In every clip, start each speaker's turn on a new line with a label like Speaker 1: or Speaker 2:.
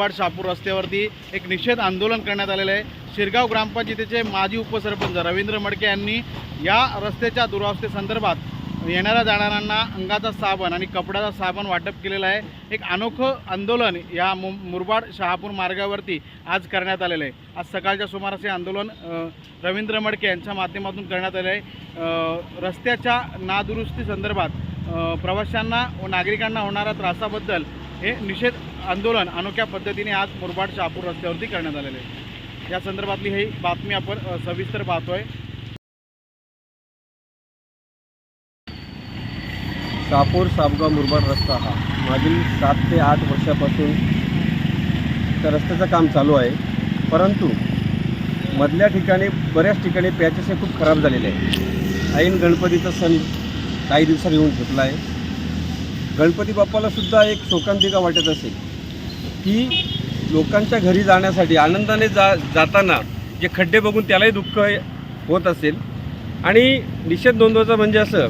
Speaker 1: मुरबाड शापूर रस्त्यावरती एक निषेध आंदोलन करण्यात आलेलं आहे. शिरगाव ग्रामपंचायतीचे माजी उपसरपंच रवींद्र मडके यांनी या रस्त्याच्या दुरावस्थेसंदर्भात येणाऱ्या जाणाऱ्यांना अंगाचा साबण आणि कपड्याचा साबण वाटप केलेलं आहे. एक अनोखं आंदोलन या मु मुरबाड शहापूर मार्गावरती आज करण्यात आलेलं आहे. आज सकाळच्या सुमारास हे आंदोलन रवींद्र मडके यांच्या माध्यमातून करण्यात आलं आहे. रस्त्याच्या नादुरुस्ती संदर्भात प्रवाशांना व नागरिकांना होणाऱ्या त्रासाबद्दल हे निषेध आंदोलन अनोख्या पद्धतीने आज मुरबाड शहापूर रस्त्यावरती करण्यात आलेलं आहे. या संदर्भातली ही बातमी आपण सविस्तर सविस्तर पाहतोय.
Speaker 2: शहापूर साबगाव मुरबाड रस्ता हा मागील सात ते आठ वर्षापासून त्या रस्त्याचं काम चालू आहे. परंतु मधल्या ठिकाणी बऱ्याच ठिकाणी पॅचेस हे खूप खराब झालेले आहे ऐन गणपतीचा सण काही दिवसात येऊन घेतला आहे. गणपती बाप्पाला सुद्धा एक शोकांतिका वाटत असेल की लोकांच्या घरी जाण्यासाठी आनंदाने जा जाताना जे खड्डे बघून त्यालाही दुःख होत असेल. आणि निषेध नोंदवायचं म्हणजे असं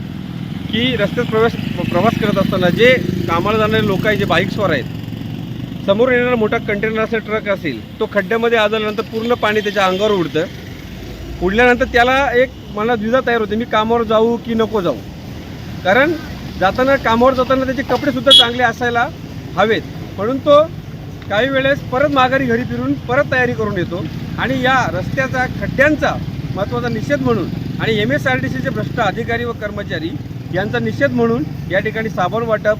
Speaker 2: की रस्त्यात प्रवेश प्रवास करत असताना जे कामाला जाणारे लोक आहे जे बाईक्सवर आहेत समोर येणारा मोठा कंटेनर असेल ट्रक असेल तो खड्ड्यामध्ये आदळल्यानंतर पूर्ण पाणी त्याच्या अंगावर उडतं. उडल्यानंतर त्याला एक मला द्विधा तयार होते मी कामावर जाऊ की नको जाऊ. कारण जाताना कामावर जाताना त्याचे कपडेसुद्धा चांगले असायला हवेत. म्हणून तो काही वेळेस परत माघारी घरी फिरून परत तयारी करून येतो. आणि या रस्त्याचा खड्ड्यांचा महत्त्वाचा निषेध म्हणून आणि एम एस आर टी सीचे भ्रष्ट अधिकारी व कर्मचारी यांचा निषेध म्हणून या ठिकाणी साबण वाटप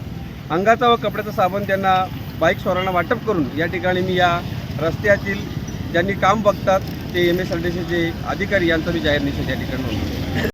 Speaker 2: अंगाचा व कपड्याचा साबण त्यांना बाईक स्वारांना वाटप करून या ठिकाणी मी या रस्त्यातील ज्यांनी काम बघतात ते एम एस आर टी सीचे अधिकारी यांचा मी जाहीर निषेध या ठिकाणी नोंदवतो.